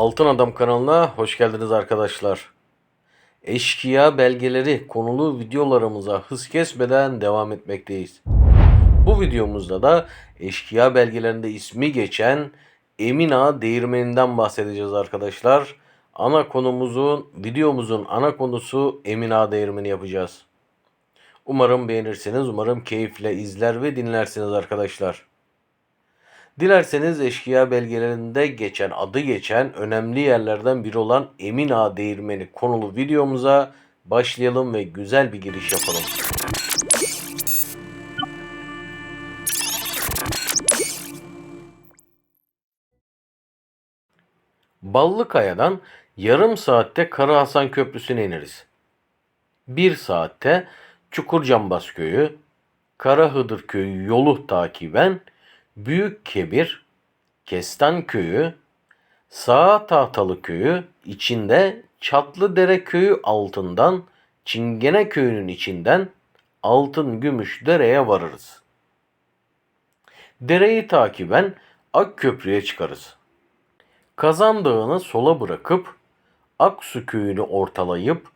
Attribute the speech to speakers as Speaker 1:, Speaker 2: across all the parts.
Speaker 1: Altın Adam kanalına hoş geldiniz arkadaşlar. Eşkıya belgeleri konulu videolarımıza hız kesmeden devam etmekteyiz. Bu videomuzda da eşkıya belgelerinde ismi geçen Emin Ağa Değirmeni'nden bahsedeceğiz arkadaşlar. Ana konumuzun, videomuzun ana konusu Emin Ağa Değirmeni yapacağız. Umarım beğenirsiniz, umarım keyifle izler ve dinlersiniz arkadaşlar. Dilerseniz eşkıya belgelerinde geçen, adı geçen önemli yerlerden biri olan Emin Ağa Değirmeni konulu videomuza başlayalım ve güzel bir giriş yapalım. Ballıkaya'dan yarım saatte Kara Hasan Köprüsü'ne ineriz. Bir saatte Çukurcambaz Köyü, Karahıdır Köyü yolu takiben Büyük Kebir, Kestan Köyü, Sağ Tahtalı Köyü içinde Çatlıdere Köyü altından Çingene Köyü'nün içinden Altın Gümüş Dere'ye varırız. Dereyi takiben Akköprü'ye çıkarız. Kazan Dağı'nı sola bırakıp Aksu Köyü'nü ortalayıp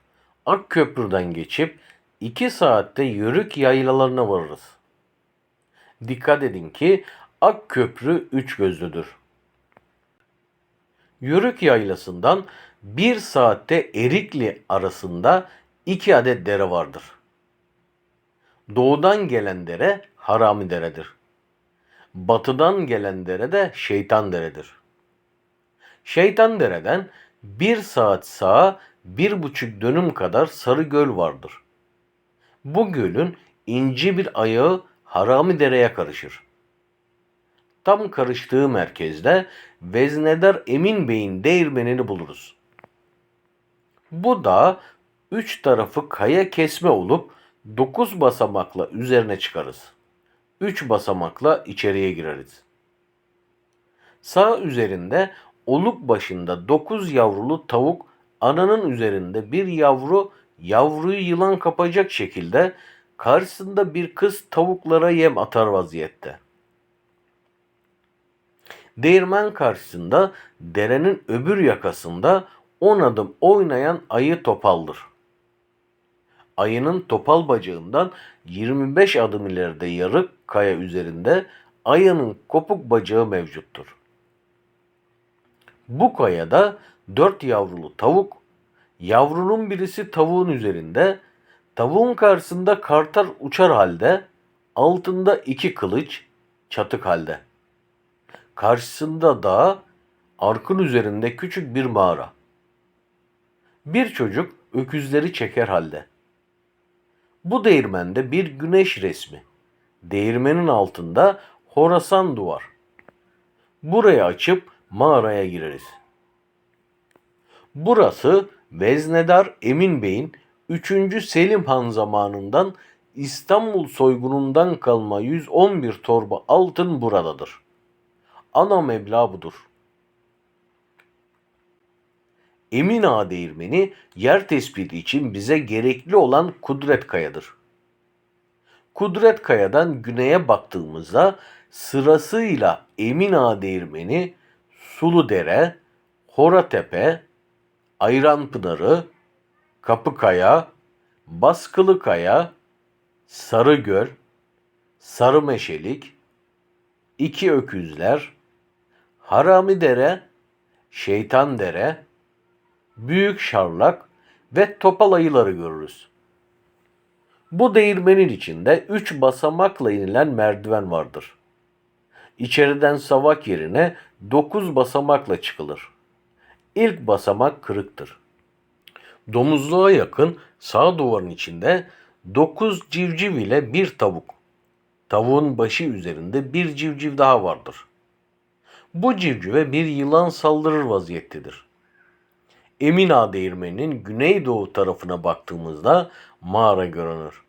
Speaker 1: Akköprü'den geçip 2 saatte Yörük yaylalarına varırız. Dikkat edin ki Akköprü üç gözlüdür. Yörük yaylasından bir saatte Erikli arasında iki adet dere vardır. Doğudan gelen dere Harami Deredir. Batıdan gelen dere de Şeytan Deredir. Şeytan Dere'den bir saat sağa bir buçuk dönüm kadar Sarı Göl vardır. Bu gölün ince bir ayağı Harami Dere'ye karışır. Tam karıştığı merkezde Veznedar Emin Bey'in değirmenini buluruz. Bu da üç tarafı kaya kesme olup dokuz basamakla üzerine çıkarız. Üç basamakla içeriye gireriz. Sağ üzerinde oluk başında dokuz yavrulu tavuk ananın üzerinde bir yavru yavruyu yılan kapacak şekilde karşısında bir kız tavuklara yem atar vaziyette. Değirmen karşısında derenin öbür yakasında on adım oynayan ayı topaldır. Ayının topal bacağından 25 adım ileride yarık kaya üzerinde ayının kopuk bacağı mevcuttur. Bu kayada dört yavrulu tavuk, yavrunun birisi tavuğun üzerinde, tavuğun karşısında kartal uçar halde, altında iki kılıç, çatık halde. Karşısında da arkın üzerinde küçük bir mağara. Bir çocuk öküzleri çeker halde. Bu değirmende bir güneş resmi. Değirmenin altında Horasan duvar. Burayı açıp mağaraya gireriz. Burası Veznedar Emin Bey'in 3. Selim Han zamanından İstanbul soygunundan kalma 111 torba altın buradadır. Ana meblağ budur. Emin Ağa Değirmeni yer tespiti için bize gerekli olan Kudret Kaya'dır. Kudret Kaya'dan güneye baktığımızda sırasıyla Emin Ağa Değirmeni, Suludere, Horatepe, Ayranpınarı, Kapıkaya, Baskılıkaya, Sarıgöl, Sarımeşelik, İki Öküzler, Haramidere, Şeytandere, Büyük Şarlak ve Topal Ayıları görürüz. Bu değirmenin içinde üç basamakla inilen merdiven vardır. İçeriden savak yerine dokuz basamakla çıkılır. İlk basamak kırıktır. Domuzluğa yakın sağ duvarın içinde dokuz civciv ile bir tavuk. Tavuğun başı üzerinde bir civciv daha vardır. Bu civcive bir yılan saldırır vaziyettedir. Emin Ağa Değirmeni'nin güneydoğu tarafına baktığımızda mağara görünür.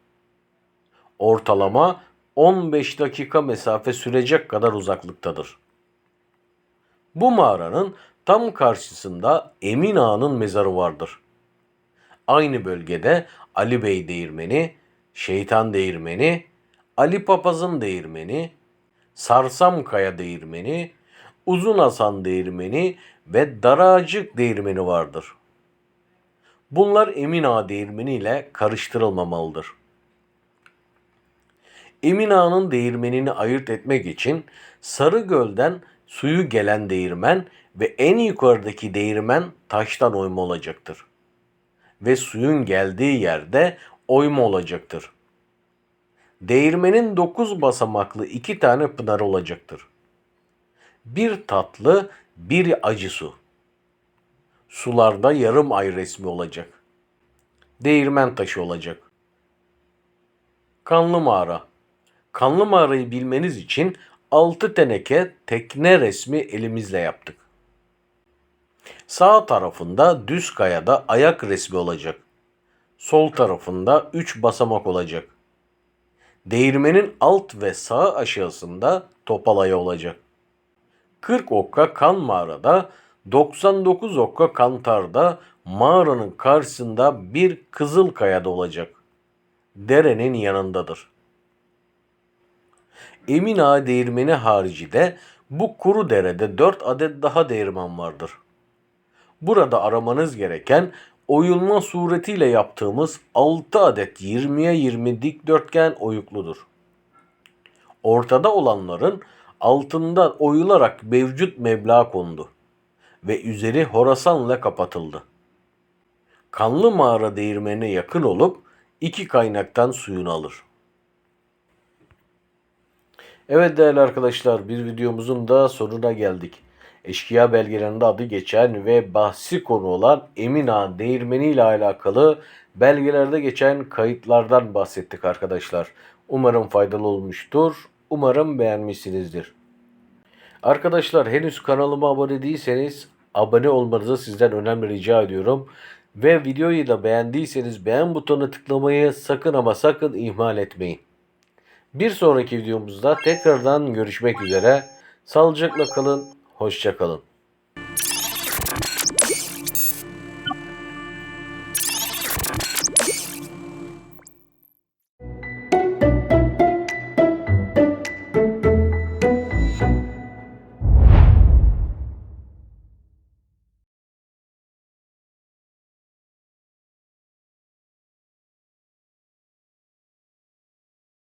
Speaker 1: Ortalama 15 dakika mesafe sürecek kadar uzaklıktadır. Bu mağaranın tam karşısında Emin Ağa'nın mezarı vardır. Aynı bölgede Ali Bey Değirmeni, Şeytan Değirmeni, Ali Papaz'ın Değirmeni, Sarsamkaya Değirmeni, Uzun Hasan Değirmeni ve Daracık değirmeni vardır. Bunlar Emin Ağa değirmeni ile karıştırılmamalıdır. Emin Ağa'nın değirmenini ayırt etmek için Sarıgöl'den suyu gelen değirmen ve en yukarıdaki değirmen taştan oyma olacaktır. Ve suyun geldiği yerde oyma olacaktır. Değirmenin dokuz basamaklı iki tane pınar olacaktır. Bir tatlı, bir acı su. Sularda yarım ay resmi olacak. Değirmen taşı olacak. Kanlı mağara. Kanlı mağarayı bilmeniz için altı teneke tekne resmi elimizle yaptık. Sağ tarafında düz kayada ayak resmi olacak. Sol tarafında üç basamak olacak. Değirmenin alt ve sağ aşağısında topalaya olacak. 40 okka kan mağarada, 99 okka kantarda mağaranın karşısında bir kızıl kayada olacak. Derenin yanındadır. Emin Ağa değirmeni harici de bu kuru derede 4 adet daha değirmen vardır. Burada aramanız gereken oyulma suretiyle yaptığımız 6 adet 20'ye 20 dikdörtgen oyukludur. Ortada olanların altında oyularak mevcut meblağ kondu ve üzeri horasanla kapatıldı. Kanlı mağara değirmenine yakın olup iki kaynaktan suyunu alır. Evet değerli arkadaşlar bir videomuzun da sonuna geldik. Eşkıya belgelerinde adı geçen ve bahsi konu olan Emin Ağa değirmeni ile alakalı belgelerde geçen kayıtlardan bahsettik arkadaşlar. Umarım faydalı olmuştur. Umarım beğenmişsinizdir. Arkadaşlar henüz kanalıma abone değilseniz abone olmanızı sizden önemli rica ediyorum. Ve videoyu da beğendiyseniz beğen butonuna tıklamayı sakın ama sakın ihmal etmeyin. Bir sonraki videomuzda tekrardan görüşmek üzere. Sağlıcakla kalın, hoşça kalın.